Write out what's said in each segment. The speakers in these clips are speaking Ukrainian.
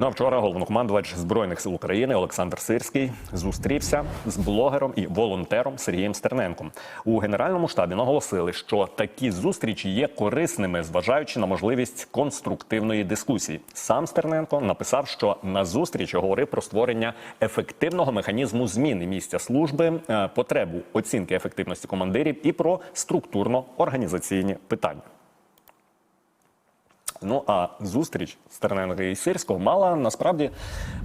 Ну а вчора головнокомандувач збройних сил України Олександр Сирський зустрівся з блогером і волонтером Сергієм Стерненком. У генеральному штабі наголосили, що такі зустрічі є корисними, зважаючи на можливість конструктивної дискусії. Сам Стерненко написав, що на зустрічі говорив про створення ефективного механізму зміни місця служби, е, потребу оцінки ефективності командирів і про структурно-організаційні питання. Ну а зустріч Стерненка і Сирського мала насправді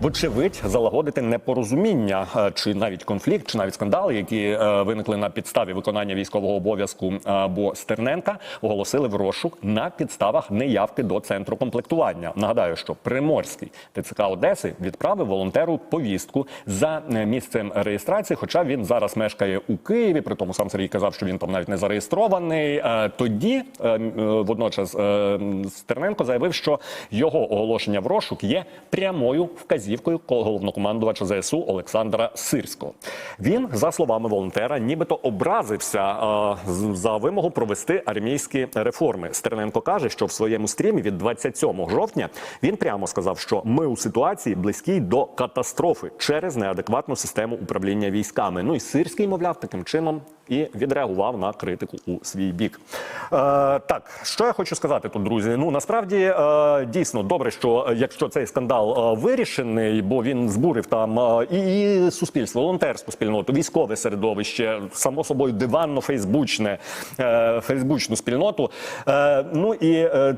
вочевидь залагодити непорозуміння е, чи навіть конфлікт, чи навіть скандали, які е, виникли на підставі виконання військового обов'язку. е, Бо Стерненка оголосили в розшук на підставах неявки до центру комплектування. Нагадаю, що Приморський ТЦК Одеси відправив волонтеру повістку за е, місцем реєстрації, хоча він зараз мешкає у Києві. При тому сам Сергій казав, що він там навіть не зареєстрований. Тоді водночас е, Стерненко заявив, що його оголошення в розшук є прямою вказівкою головнокомандувача ЗСУ Олександра Сирського. Він, за словами волонтера, нібито образився е, за вимогу провести армійські реформи. Стерненко каже, що в своєму стрімі від 27 жовтня він прямо сказав, що ми у ситуації близькій до катастрофи через неадекватну систему управління військами. Ну і Сирський, мовляв, таким чином і відреагував на критику у свій бік. Е, так, що я хочу сказати тут, друзі? Ну насправді е, дійсно добре, що е, якщо цей скандал е, вирішений, бо він збурив там е, і, суспільство, волонтерську спільноту, військове середовище, само собою диванно фейсбучне, е, фейсбучну спільноту. Е, ну і е,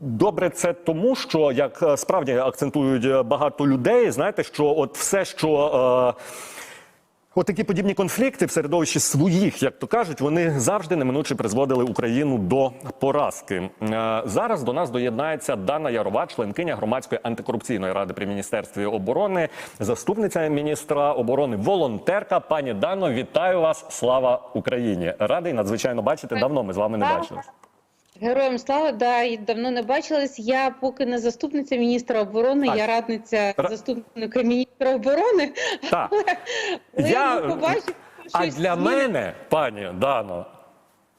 Добре, це тому, що як е, справді акцентують е, багато людей, знаєте, що от все, що е, От такі подібні конфлікти в середовищі своїх, як то кажуть, вони завжди неминуче призводили Україну до поразки. Е, Зараз до нас доєднається Дана Ярова, членкиня громадської антикорупційної ради при міністерстві оборони, заступниця міністра оборони, волонтерка. Пані Дано, вітаю вас! Слава Україні! Радий надзвичайно бачити. Давно ми з вами не бачились. Героям слава, да, і давно не бачились. Я поки не заступниця міністра оборони, Так. я радниця Ра- заступника міністра оборони. Так. Але Я- побачив. А для мене, пані Дано,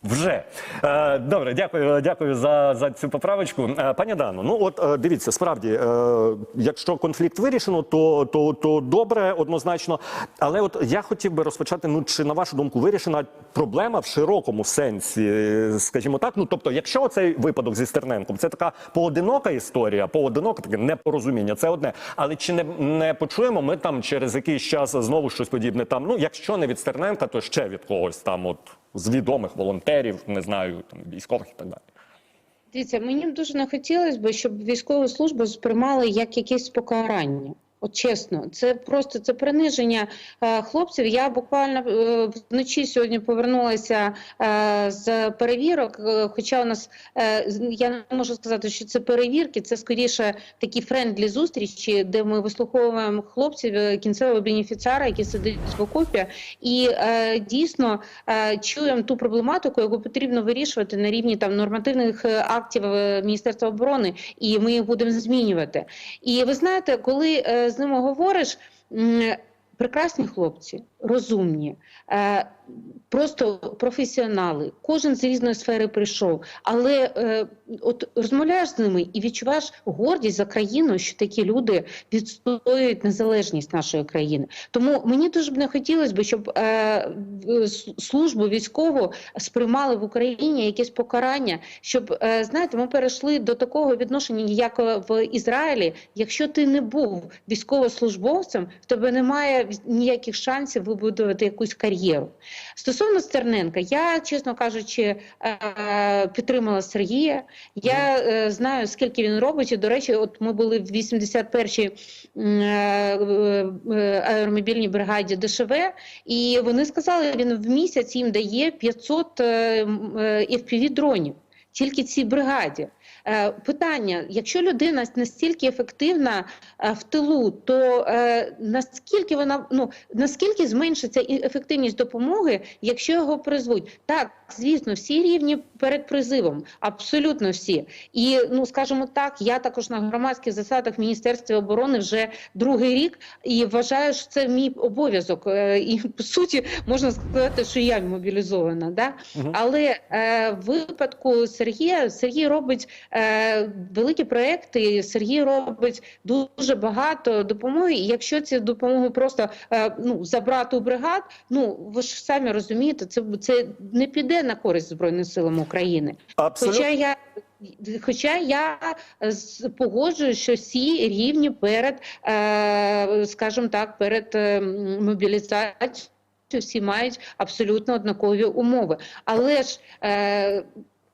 вже е, добре, дякую, дякую за, за цю поправочку. Е, пані Дано, ну от е, дивіться, справді, е, якщо конфлікт вирішено, то, то, то добре, однозначно. Але от я хотів би розпочати. Ну чи на вашу думку вирішена проблема в широкому сенсі, е, скажімо так. Ну тобто, якщо цей випадок зі Стерненком, це така поодинока історія, поодиноке таке непорозуміння, це одне. Але чи не, не почуємо ми там через якийсь час знову щось подібне? Там ну якщо не від Стерненка, то ще від когось там, от з відомих волонтерів, не знаю, там військових і так далі. Дивіться, мені б дуже не хотілося б, щоб військову службу сприймали як якесь покарання. От чесно, це просто це приниження е, хлопців. Я буквально е, вночі сьогодні повернулася е, з перевірок. е, хоча у нас е, я не можу сказати, що це перевірки, це скоріше такі френдлі зустрічі, де ми вислуховуємо хлопців е, кінцевого бенефіціара, який сидить в окопі, і е, дійсно е, чуємо ту проблематику, яку потрібно вирішувати на рівні там нормативних е, актів Міністерства оборони, і ми їх будемо змінювати. І ви знаєте, коли е, з ними говориш. Прекрасні хлопці, розумні, е, просто професіонали. Кожен з різної сфери прийшов. Але е, от розмовляєш з ними і відчуваєш гордість за країну, що такі люди відстоюють незалежність нашої країни. Тому мені дуже б не хотілося б, щоб е, службу військову сприймали в Україні якесь покарання, щоб знаєте, ми перейшли до такого відношення, як в Ізраїлі. Якщо ти не був військовослужбовцем, в тебе немає ніяких шансів вибудувати якусь кар'єру. Стосовно Стерненка, я, чесно кажучи, е, підтримала Сергія. Я е, знаю, скільки він робить. І, до речі, от ми були в 81-й м, е, аеромобільній бригаді ДШВ, і вони сказали, він в місяць їм дає 500 е, е, FPV-дронів. Тільки цій бригаді. Е, Питання: якщо людина настільки ефективна е, в тилу, то е, наскільки вона ну наскільки зменшиться ефективність допомоги, якщо його призвуть? Так, звісно, всі рівні перед призивом, абсолютно всі. І ну скажімо так, я також на громадських засадах в Міністерстві оборони вже другий рік і вважаю, що це мій обов'язок. І по суті можна сказати, що я мобілізована. Да? Мгм. Але е, в випадку Сергія Сергій робить е, великі проекти. Сергій робить дуже багато допомоги. І якщо цю допомогу просто е, ну забрати у бригад, ну ви ж самі розумієте, це це не піде на користь збройним силам України. Абсолютно. Хоча я Хоча я погоджуюсь, що всі рівні перед, е, скажімо так, перед мобілізацією всі мають абсолютно однакові умови. Але ж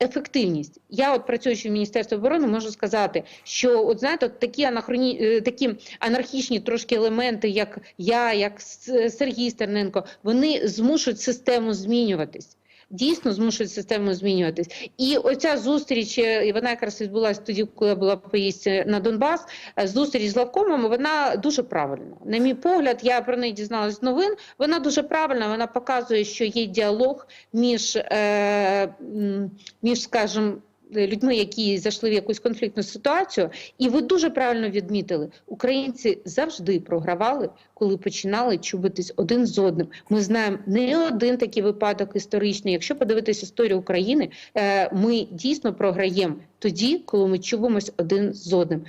ефективність. Я, от працюючи в Міністерстві оборони, можу сказати, що от знаєте, от такі анахроні, е, такі анархічні трошки елементи, як я, як Сергій Стерненко, вони змушують систему змінюватись. Дійсно змушують систему змінюватись. І оця зустріч, е, і вона якраз відбулася тоді, коли була поїздці на Донбас. е, Зустріч з лавкомом вона дуже правильна. На мій погляд, я про неї дізналась з новин. Вона дуже правильна. Вона показує, що є діалог між, е, між скажімо, людьми, які зайшли в якусь конфліктну ситуацію, і ви дуже правильно відмітили, українці завжди програвали, коли починали чубитись один з одним. Ми знаємо не один такий випадок історичний. Якщо подивитися історію України, е, ми дійсно програємо тоді, коли ми чубимось один з одним.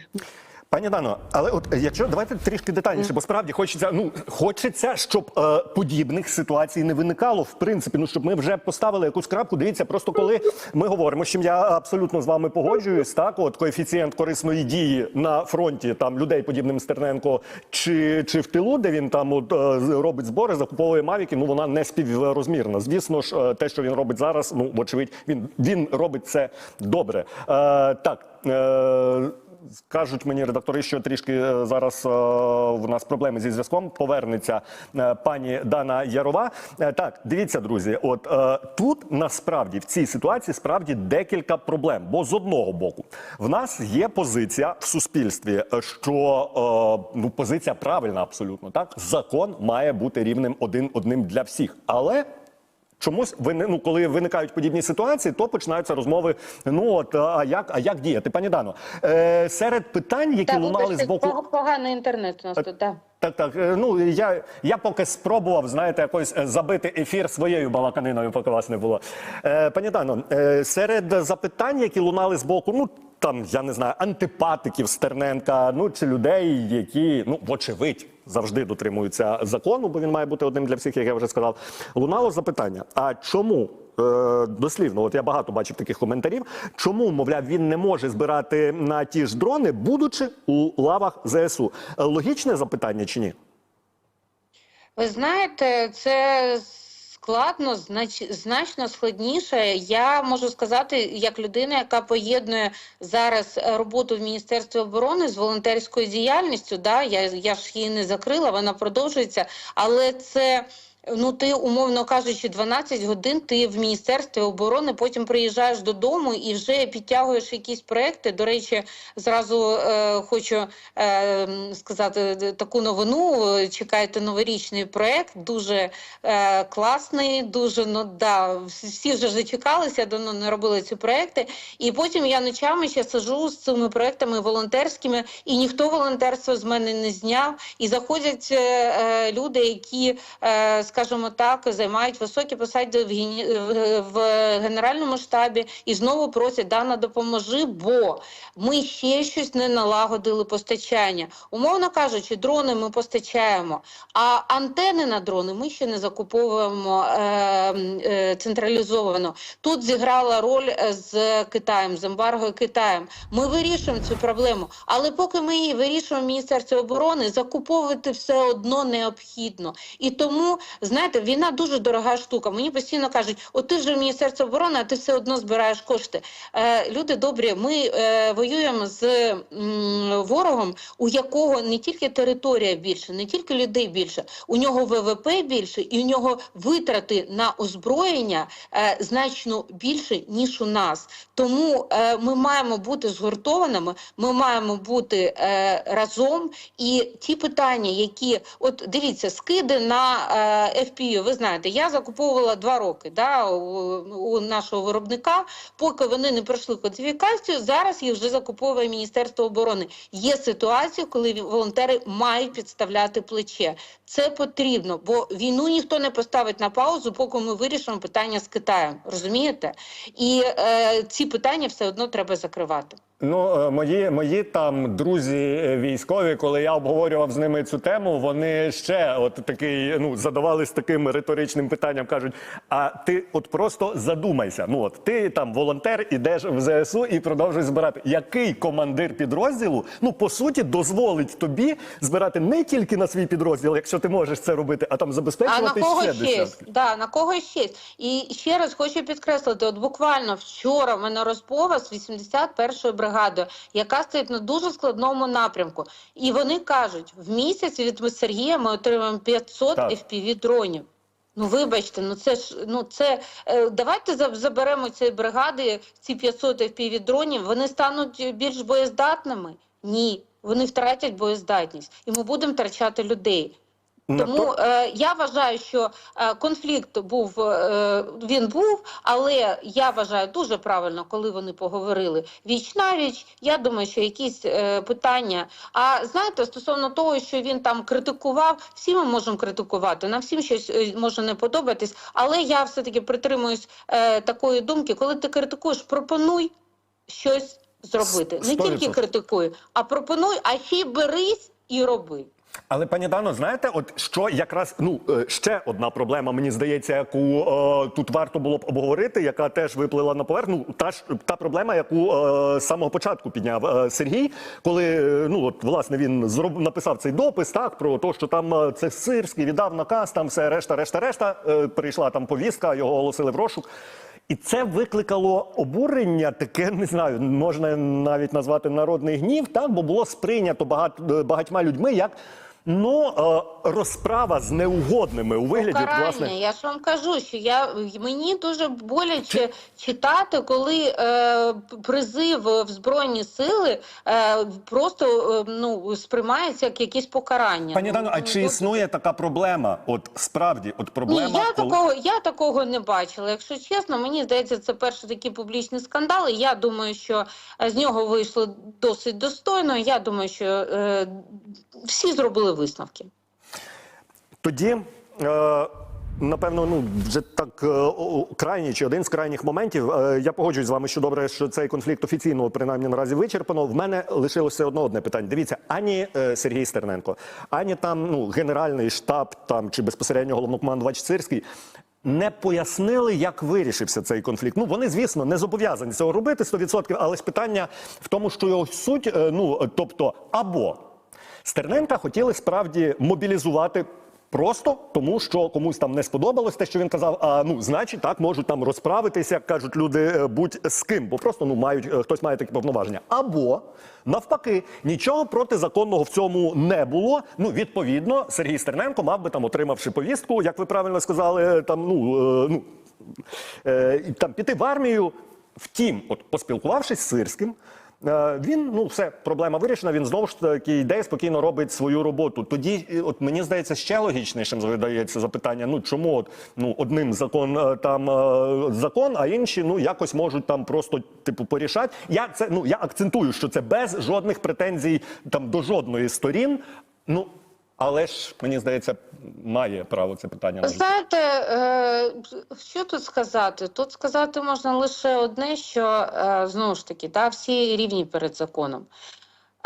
Пані Дано, але от е, якщо давайте трішки детальніше, бо справді хочеться, ну хочеться, щоб е, подібних ситуацій не виникало. В принципі, ну щоб ми вже поставили якусь крапку. Дивіться, просто коли ми говоримо, чим я абсолютно з вами погоджуюсь, так от коефіцієнт корисної дії на фронті там людей, подібним Стерненко, чи, чи в тилу, де він там от, е, робить збори, закуповує мавіки, ну вона не співрозмірна. Звісно ж, е, те, що він робить зараз, ну вочевидь, він, він робить це добре. Е, так. Е, Кажуть мені редактори, що трішки е, зараз е, в нас проблеми зі зв'язком. Повернеться е, пані Дана Ярова. Так, дивіться, друзі. От тут насправді в цій ситуації справді декілька проблем. Бо з одного боку, в нас є позиція в суспільстві, що ну позиція правильна, абсолютно так. Закон має бути рівним один одним для всіх, але. Чомусь вини- ну, коли виникають подібні ситуації, то починаються розмови. Ну от а як, а як діяти, пані Дано? Е, серед питань, які Так, лунали з боку. пог- поганий інтернет у нас тут. Да. Так, так. е, Ну я, я поки спробував, знаєте, якось е, забити ефір своєю балаканиною, поки вас не було. Е, пані Дано, е, серед запитань, які лунали з боку, ну там я не знаю, антипатиків Стерненка, ну чи людей, які ну вочевидь завжди дотримуються закону, бо він має бути одним для всіх, як я вже сказав. Лунало запитання: а чому? е, Дослівно, от я багато бачив таких коментарів. Чому, мовляв, він не може збирати на ті ж дрони, будучи у лавах ЗСУ? Логічне запитання чи ні? Ви знаєте, це складно, знач, значно складніше. Я можу сказати, як людина, яка поєднує зараз роботу в Міністерстві оборони з волонтерською діяльністю. Да, я, я ж її не закрила, вона продовжується, але це. Ну, ти, умовно кажучи, 12 годин ти в Міністерстві оборони, потім приїжджаєш додому і вже підтягуєш якісь проекти. До речі, зразу е, хочу е, сказати таку новину. Чекайте новорічний проект, дуже е, класний, дуже ну да, всі вже зачекалися, давно не робили ці проекти. І потім я ночами ще сижу з цими проектами волонтерськими, і ніхто волонтерство з мене не зняв. І заходять е, е, люди, які, е, скажімо так, займають високі посади в, гені... в- в генеральному штабі і знову просять Дана, допоможи, бо ми ще щось не налагодили постачання. Умовно кажучи, дрони ми постачаємо, а антени на дрони ми ще не закуповуємо е, е, централізовано. Тут зіграла роль е, з Китаєм, з ембарго Китаєм. Ми вирішуємо цю проблему, але поки ми її вирішуємо в Міністерстві оборони, закуповувати все одно необхідно. І тому, знаєте, війна дуже дорога штука. Мені постійно кажуть, от ти вже в Міністерстві оборони, а ти все одно збираєш кошти. Е, люди добрі, ми е, воюємо з м, ворогом, у якого не тільки територія більше, не тільки людей більше, у нього ВВП більше, і у нього витрати на озброєння е, значно більше ніж у нас. Тому е, ми маємо бути згуртованими, ми маємо бути е, разом. І ті питання, які от дивіться, скиди на FPU, ви знаєте, я закуповувала два роки да, у, нашого виробника, поки вони не пройшли кодифікацію, зараз їх вже закуповує Міністерство оборони. Є ситуації, коли волонтери мають підставляти плече. Це потрібно, бо війну ніхто не поставить на паузу, поки ми вирішимо питання з Китаєм. Розумієте? І е, ці питання все одно треба закривати. Ну, е, мої, мої там друзі е, військові, коли я обговорював з ними цю тему, вони ще от такий, ну, задавались таким риторичним питанням, кажуть: а ти от просто задумайся. Ну от ти там волонтер, ідеш в ЗСУ і продовжуєш збирати. Який командир підрозділу, ну по суті, дозволить тобі збирати не тільки на свій підрозділ, якщо ти можеш це робити, а там А на кого ще десятки. Да, на кого ще? І ще раз хочу підкреслити: от буквально вчора в мене розмова з 81-ю бригадою, яка стоїть на дуже складному напрямку. І вони кажуть, в місяць від Сергія ми отримаємо 500 Так. FPV дронів. Ну, вибачте, ну це ж ну це е, давайте заберемо цієї бригади ці 500 FPV дронів. Вони стануть більш боєздатними? Ні, вони втратять боєздатність, і ми будемо втрачати людей. Тому е, я вважаю, що е, конфлікт був е, він був, але я вважаю дуже правильно, коли вони поговорили віч на віч. Я думаю, що якісь е, питання. А знаєте, стосовно того, що він там критикував, всі ми можемо критикувати. Нам всім щось е, може не подобатись, але я все таки притримуюсь е, такої думки, коли ти критикуєш, пропонуй щось зробити. Не Сто тільки відсотків. критикуй, а пропонуй, а ще й берись і роби. Але пані Дано, знаєте, от що якраз ну е, ще одна проблема, мені здається, яку е, тут варто було б обговорити, яка теж виплила на поверхню. Та ж та проблема, яку е, з самого початку підняв е, Сергій, коли е, ну от власне він зроб написав цей допис, так про те, що там це Сирський віддав наказ, там все решта, решта, решта. Е, прийшла там повістка, його оголосили в розшук. І це викликало обурення, таке не знаю, можна навіть назвати народний гнів, так бо було сприйнято багат, багатьма людьми як ну е, розправа з неугодними у вигляді Покарання. власне. Я ж вам кажу, що я мені дуже боляче читати, коли е, призив в збройні сили е, просто е, ну сприймається як якісь покарання. Пані Ну, Дано, а ну, чи ну, існує така проблема? От справді, от проблема, Ні, я коли... такого, я такого не бачила. Якщо чесно, мені здається, це перший такий публічний скандал. І я думаю, що е, з нього вийшло досить достойно. Я думаю, що е, всі зробили висновки. Тоді. Е... Напевно, ну вже так е, крайній чи один з крайніх моментів. Е, я погоджуюсь з вами, що добре, що цей конфлікт офіційно принаймні наразі вичерпано. В мене лишилося одно одне питання. Дивіться, ані е, Сергій Стерненко, ані там ну генеральний штаб там чи безпосередньо головнокомандувач Цирський. Не пояснили, як вирішився цей конфлікт. Ну вони, звісно, не зобов'язані цього робити 100%, але ж питання в тому, що його суть, ну тобто, або Стерненка хотіли справді мобілізувати. Просто тому, що комусь там не сподобалось те, що він казав. А ну, значить, так можуть там розправитися, як кажуть люди, е, будь з ким, бо просто ну мають е, хтось має такі повноваження. Або навпаки, нічого протизаконного в цьому не було. Ну, відповідно, Сергій Стерненко мав би там, отримавши повістку, як ви правильно сказали, е, там ну, е, ну е, там піти в армію. Втім, от поспілкувавшись з Сирським, він ну все проблема вирішена. Він знову ж таки йде спокійно робить свою роботу. Тоді, е, от мені здається, ще логічнішим видається запитання: ну чому от ну одним закон е, там е, закон, а інші ну якось можуть там просто типу порішати. Я це ну я акцентую, що це без жодних претензій там до жодної сторін. Ну але ж мені здається, має право це питання на. Знаєте, е, що тут сказати? Тут сказати можна лише одне, що е, знову ж таки, да, всі рівні перед законом.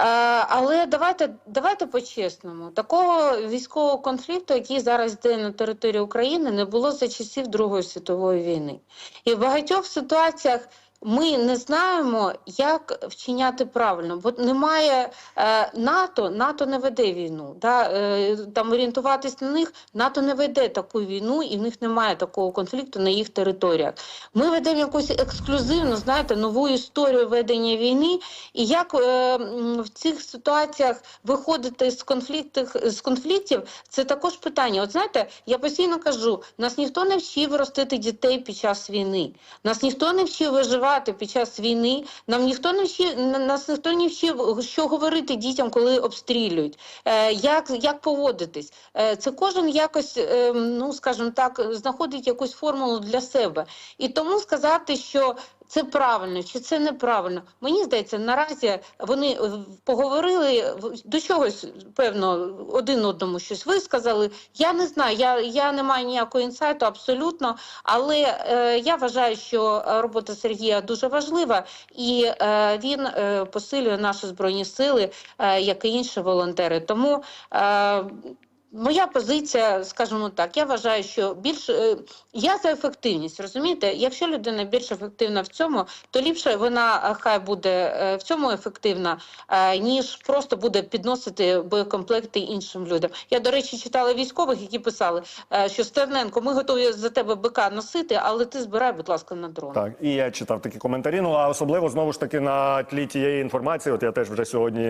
Е, Але давайте, давайте по-чесному. Такого військового конфлікту, який зараз йде на території України, не було за часів Другої світової війни. І в багатьох ситуаціях ми не знаємо, як вчиняти правильно, бо немає е, НАТО, НАТО не веде війну. Да? Е, там орієнтуватись на них, НАТО не веде таку війну, і в них немає такого конфлікту на їх територіях. Ми ведемо якусь ексклюзивну, знаєте, нову історію ведення війни. І як е, в цих ситуаціях виходити з конфліктів, з конфліктів, це також питання. От знаєте, я постійно кажу: нас ніхто не вчив ростити дітей під час війни, нас ніхто не вчив виживати воювати під час війни. Нам ніхто не вчив, на- нас ніхто не вчив, що говорити дітям, коли обстрілюють, е, як, як поводитись. Е, це кожен якось, е, ну скажімо так, знаходить якусь формулу для себе. І тому сказати, що це правильно чи це неправильно. Мені здається, наразі вони е, поговорили до чогось, певно, один одному щось висказали. Я не знаю, я, я не маю ніякого інсайту абсолютно, але е, я вважаю, що робота Сергія дуже важлива, і е, він е, посилює наші збройні сили, е, як і інші волонтери. Тому е, Моя позиція, скажімо так, я вважаю, що більш е, я за ефективність, розумієте? Якщо людина більш ефективна в цьому, то ліпше вона е, хай буде е, в цьому ефективна, ніж просто буде підносити боєкомплекти іншим людям. Я, до речі, читала військових, які писали, що Стерненко, ми готові за тебе БК носити, але ти збирай, будь ласка, на дрон. Так, і я читав такі коментарі. Ну а особливо знову ж таки на тлі тієї інформації. От я теж вже сьогодні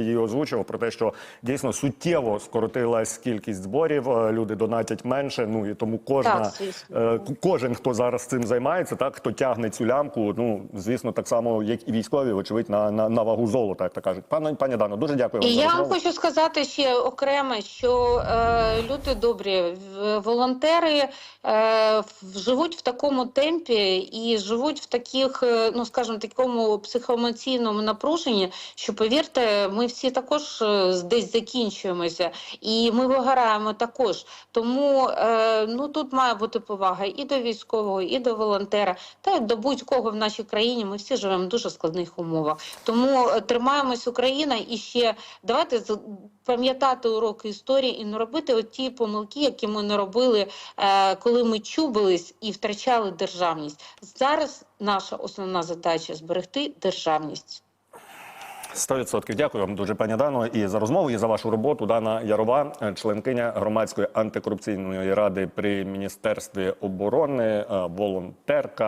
її озвучував про те, що дійсно суттєво скоротилась кількість зборів. е, Люди донатять менше. Ну і тому кожна Так, е, кожен, хто зараз цим займається, так хто тягне цю лямку. Ну звісно, так само як і військові, вочевидь, на, на, на вагу золота, як то кажуть. Пане пані Дано, дуже дякую вам І я вам хочу сказати ще окремо, що е, люди добрі, волонтери е, живуть в такому темпі і живуть в таких, е, ну скажімо, такому психоемоційному напруженні, що повірте, ми всі також десь закінчуємося, і ми вигораємо також. Тому е, ну тут має бути повага і до військового, і до волонтера, та й до будь-кого в нашій країні. Ми всі живемо в дуже складних умовах. Тому е, тримаємось Україна і ще давайте пам'ятати уроки історії і не робити ті помилки, які ми не робили, е, коли ми чубились і втрачали державність. Зараз наша основна задача зберегти державність. 100%. Дякую вам дуже, пані Дано, і за розмову, і за вашу роботу. Дана Ярова, е, членкиня громадської антикорупційної ради при міністерстві оборони, е, волонтерка.